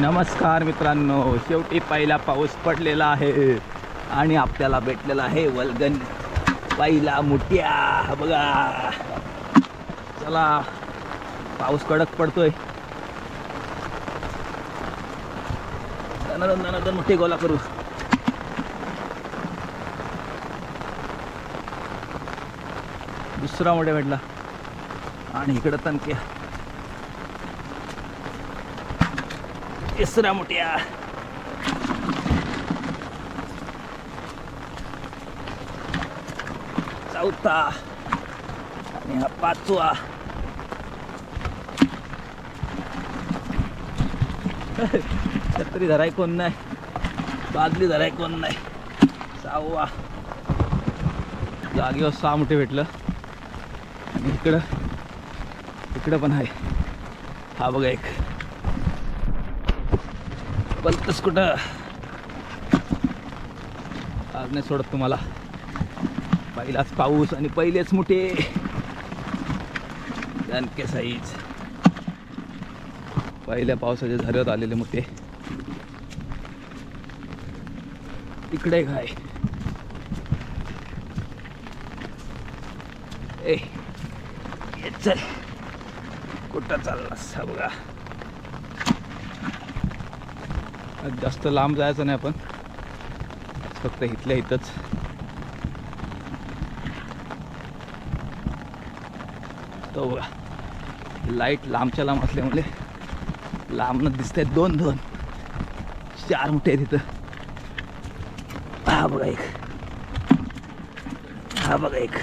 नमस्कार मित्रांनो शेवटी पहिला पाऊस पडलेला आहे आणि आपल्याला भेटलेला आहे वलगन पहिला मुठ्या. बघा. चला पाऊस कडक पडतोय. दनादन दनादन मोठे गोला करू. दुसरा मोठ्या भेटला. आणि इकडं तणक्या तिसरा मोठ्या. चौथा. आणि हा पाचवा. छत्री धराय कोण नाही. बादली धराय कोण नाही. सहावा. जागेवर सहा मोठे भेटलं. आणि इकडं इकडं पण आहे. हा बघा एक. पलतस कुठं? आज नाही सोडत तुम्हाला. पहिलाच पाऊस आणि पहिलेच मोठे. दणके साईज. पहिल्या पावसाच्या झऱ्यात आलेले मोठे. इकडे काय? ए चल. कुठं चालला हा बघा आज जास्त लांब जायचं नाही आपण. फक्त इथल्या इथंच. तो बघा लाइट लांबच्या लांब असल्यामुळे लांबनं दिसत आहेत दोन दोन. चार मोठे आहेत इथं. हा बघा एक. हा बघा एक.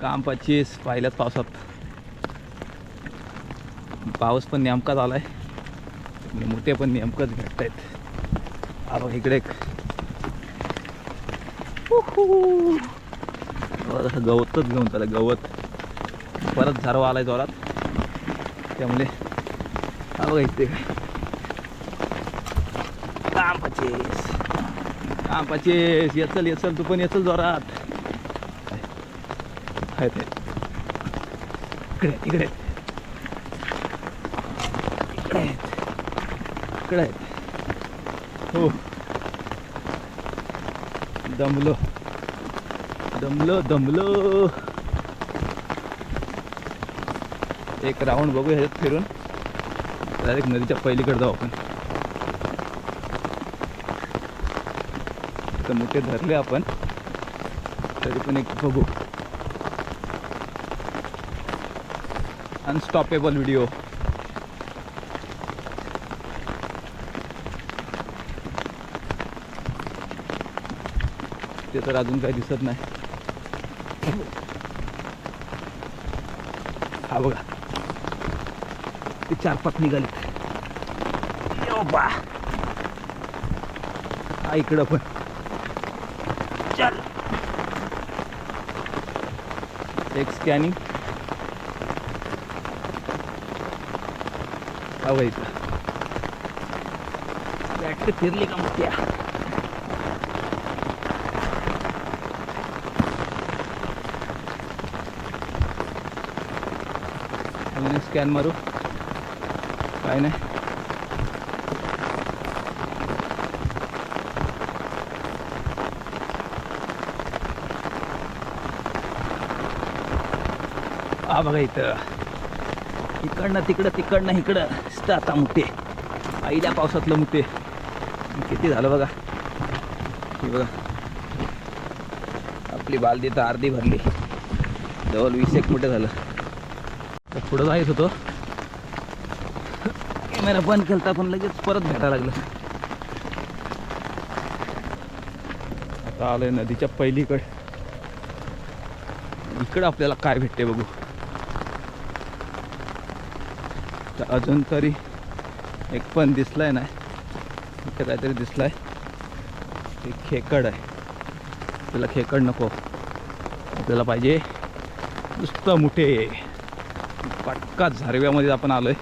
काम पच्चीस पाहिल्याच पावसात. पाऊस पण नेमकाच आलाय आहे म्हणजे मोठे पण नेमकंच भेटत आहेत हा इकडे एक. गवतच घेऊन त्याला गवत. परत झारवा आलाय जोरात. त्यामुळे हा बघा इथे काम पचेस. काम पचेस. येचल येचल तू पण येचल जोरात. आहे ते इकडे इकडे. इकडे. आहेत आहेत हो. दमलो. दमलो दमलो. एक राऊंड बघू ह्याच्यात फिरून. डायरेक्ट नदीच्या पहिलीकडे जाऊ आपण. तर मोठे धरले आपण. तरी पण एक बघू. अनस्टॉपेबल व्हिडिओ ते तर अजून काही दिसत नाही. हा बघा. ते चार पाच निघाली हा इकडं पण. चल. एक स्कॅनिंग हा बघा इथं बॅटरी फिरली का मग त्या? अजून स्कॅन मारू. काय नाही. हा बघा इथं. इकडनं तिकडं तिकडनं इकडं. नुसतं आता मुठे आईल्या पावसातलं मुठे किती झालं बघा. हे बघा. आपली बालदी तर अर्धी भरली. जवळ वीस एक मुठे झालं. पुढं जायच होतो. कॅमेरा बंद केलता पण लगेच परत भेटायला लागलं. आता आलोय नदीच्या पहिलीकडे. इकडं आपल्याला काय भेटते बघू. तर अजून तरी एक पण दिसलाय नाही. इथे काहीतरी दिसलाय. ते खेकड आहे. त्याला खेकड नको. आपल्याला पाहिजे नुसतं मुठे. पटका झारव्यामध्ये आपण आलोय.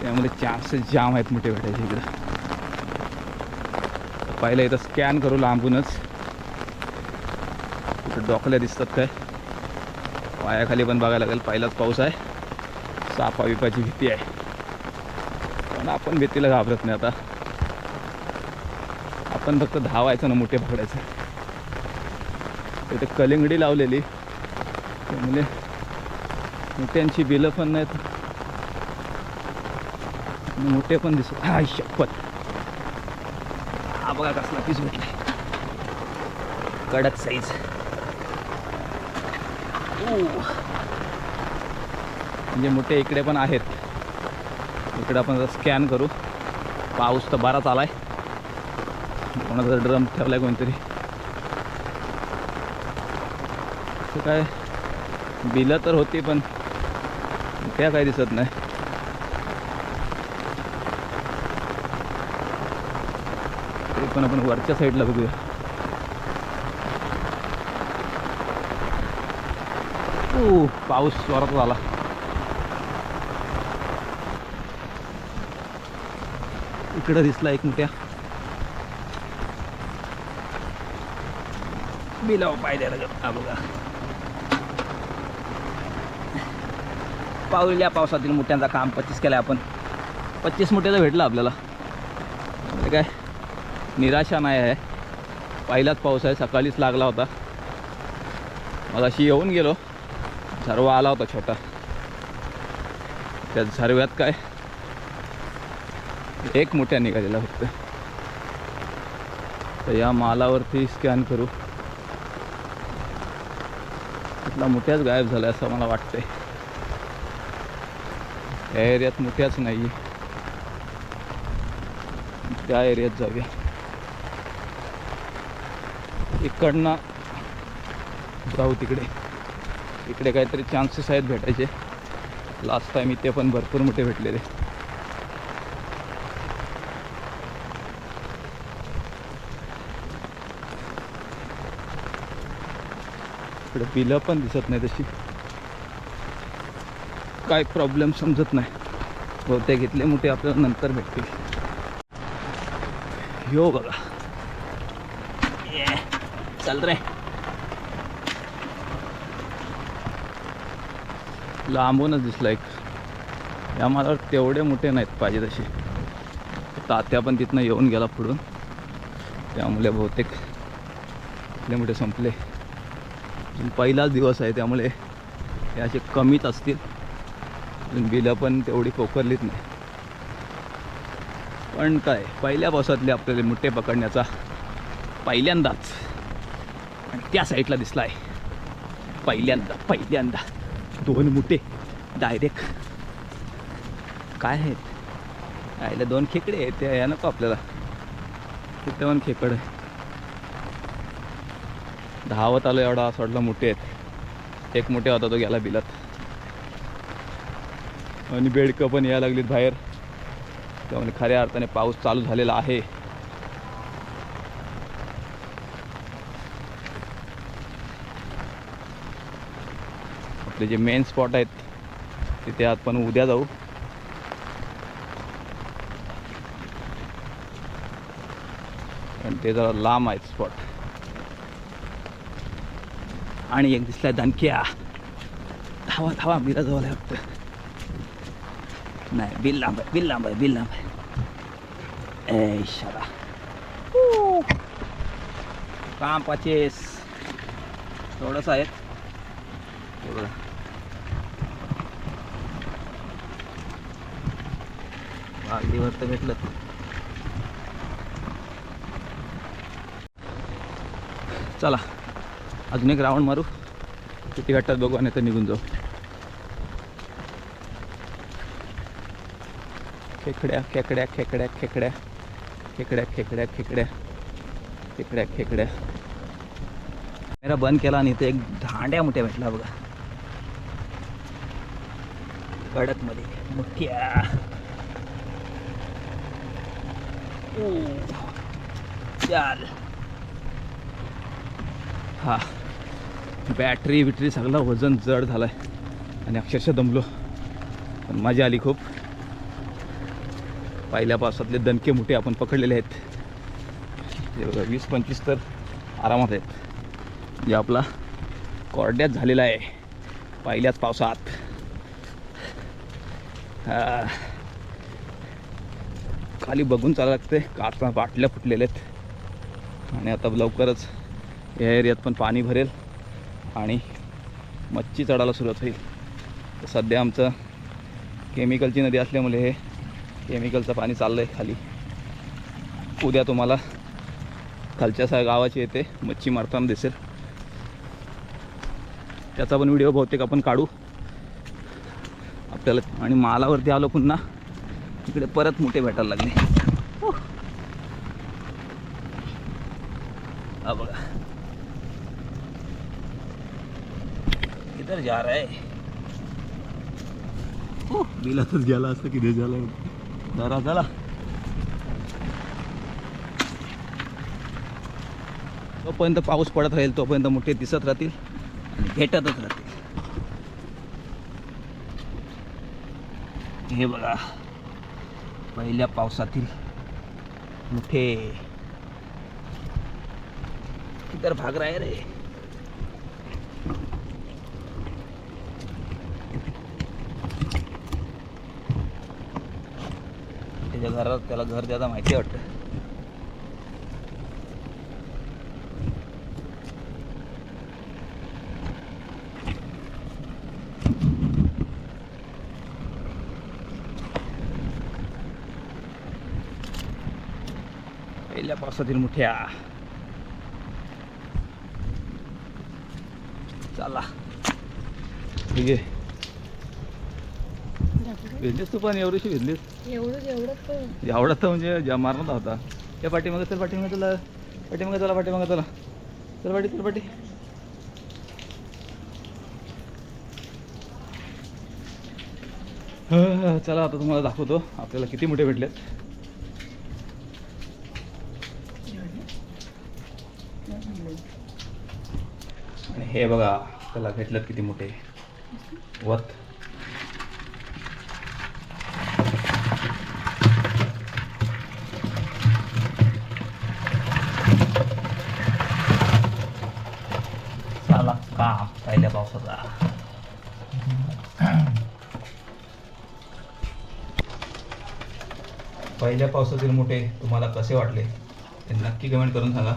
त्यामध्ये चान्सेस जाम आहेत मोठे भेटायचे इकडं. पहिलं इथं स्कॅन करू लांबूनच. इथं डोकल्या दिसतात काय? पायाखाली पण बघायला लागेल पहिलाच पाऊस आहे. सापा विपाची भीती आहे. पण आपण भीतीला घाबरत नाही आता. आपण फक्त धावायचं ना मोठे पकडायचं. तिथे कलिंगडी लावलेली. त्यामुळे मोठ्यांची बिलं पण नाहीत. मोठे पण दिसत हा शपथ. हा बघा कसला पीस भेटला कडक साईज म्हणजे मोठे इकडे पण आहेत. इकडे आपण स्कॅन करू. पाऊस तर बराच आलाय. कोणाचा ड्रम ठेवलाय कोणतरी. काय? बिलं तर होती पण त्या काही दिसत नाही. ते पण आपण वरच्या साईडला बघूया. ओ पाऊस स्वरात आला इकडं दिसला एक मोठ्या. बिलाव पाय द्यायला बघा. पावलेल्या पावसातील मुठ्यांचा काम पच्चीस केलं आपण. पच्चीस मुठ्याचं भेटलं आपल्याला. म्हणजे काय? निराशा नाही आहे. पहिलाच पाऊस आहे. सकाळीच लागला होता. मग अशी येऊन गेलो. सर्व आला होता छोटा. त्या सर्व्यात काय? एक मोठ्या निघालेला फक्त. तर या मालावरती स्कॅन करू. तिथला मोठ्याच गायब झाला असं मला वाटतंय. या एरियात मोठ्याच नाही त्या एरियात जाऊया. इकडनं जाऊ तिकडे. इकडे काहीतरी चान्सेस आहेत भेटायचे. लास्ट टाइम इथे पण भरपूर मोठे भेटलेले. इकडे पिलं पण दिसत नाही तशी. काय प्रॉब्लेम समजत नाही. बहुतेक घेतले मोठे आपल्याला नंतर भेटतील. यो बघा. ये, चल रे. लांबूनच दिसला एक. या मला तेवढे मोठे नाहीत पाहिजे तसे. तात्या पण तिथनं येऊन गेला पुढून. त्यामुळे बहुतेक इथले मोठे संपले. पहिलाच दिवस आहे त्यामुळे हे असे कमीच असतील. अजून बिलं पण तेवढी पोखरलीच नाही. पण काय पहिल्या पावसातले आपल्याला मुठे पकडण्याचा पहिल्यांदाच. आणि त्या साईडला दिसला आहे पहिल्यांदा पहिल्यांदा. दोन मुठे डायरेक्ट काय आहेत? आयला दोन खेकडे आहेत ते या नको आपल्याला. तिथे पण खेकड धावत आलो एवढा असं वाटलं मोठे आहेत. एक मोठे होता तो गेला बिलात. आणि बेडकं पण यायला लागलीत बाहेर. त्यामुळे खऱ्या अर्थाने पाऊस चालू झालेला आहे. आपले जे मेन स्पॉट आहेत तिथे आपण उद्या जाऊ. पण ते जरा लांब आहेत स्पॉट आणि एक दिसलाय दणक्या. धावा धावा बिला जवळ आहे नाही बिल लांब आहे बिल लांब आहे बिल लांब आहे इशारा शाला काम पचेस थोडंसं आहेत. हे बघा. तर भेटलं. चला. अजून एक राऊंड मारू. किती भेटतात बघू आणि तर निघून जाऊ. खेकड्या खेकड्या खेकड्या खेकड्या. खेकड्या खेकड्या खेकड्या. खेकड्या खेकड्या. मेरा बंद केला आणि इथे एक धांड्या मोठ्या भेटला बघा. कडकमध्ये मोठ्या चाल. हा. बॅटरी बिटरी सगळं वजन जड झालं आहे आणि अक्षरशः दमलो. पण मजा आली खूप. पहिल्या पावसातले दणके मोठे आपण पकडलेले आहेत. हे बघा वीस पंचवीस तर आरामात आहेत. जे आपला कॉर्ड्यात झालेला आहे पहिल्याच पावसात. खाली बघून चालायला लागते का बाटल्या फुटलेल्या आहेत. आणि आता लवकरच या एरियात पण पाणी भरेल आणि मच्छी चढायला सुरुवात होईल. सध्या आमचं केमिकलची नदी असल्यामुळे हे केमिकलचं पाणी चाललं आहे खाली. उद्या तुम्हाला खालच्या सा गावाची येते मच्छी मारताना दिसेल. त्याचा पण व्हिडिओ बहुतेक आपण काढू. आपल्याला आणि मालावरती आलो पुन्हा तिकडे परत मोठे भेटायला लागले. हा बघा. किधर जा रहा है बिलातच गेला असतं किती झालं जरा चला तोपर्यंत पाऊस पडत राहील तोपर्यंत मोठे दिसत राहतील आणि भेटतच राहतील. हे बघा पहिल्या पावसातील मोठे. इतर भाग राहे रे त्याच्या घरात त्याला घर ज्यादा माहिती वाटतं. पहिल्या पावसातील मुठ्या. चला. ठीक आहे. भिजलीस तू पण? एवढीशी भिजलीस? एवढंच एवढंच पण एवढा तर म्हणजे ज्या मारणार होता. या पाठीमागे चल पाठीमागे चला. पाठीमागे चला पाठीमागे चला. चल पाठी चल पाठी. हं, चला आता तुम्हाला दाखवतो. आपल्याला किती मोठे भेटलेत. आणि हे बघा त्याला भेटलेत किती मोठे? वत. पहिल्या पावसातील मोठे तुम्हाला कसे वाटले? ते नक्की कमेंट करून सांगा.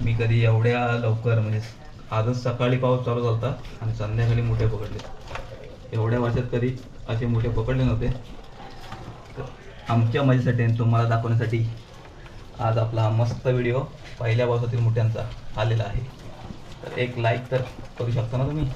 मी कधी एवढ्या लवकर म्हणजे आजच सकाळी पाऊस चालू झाला होता आणि संध्याकाळी मोठे पकडले. एवढ्या वर्षात कधी असे मोठे पकडले नव्हते. तर आमच्या मजेसाठी आणि तुम्हाला दाखवण्यासाठी आज आपला मस्त व्हिडिओ पहिल्या पावसातील मोठ्यांचा आलेला आहे. तर एक लाईक तर करू शकता ना तुम्ही?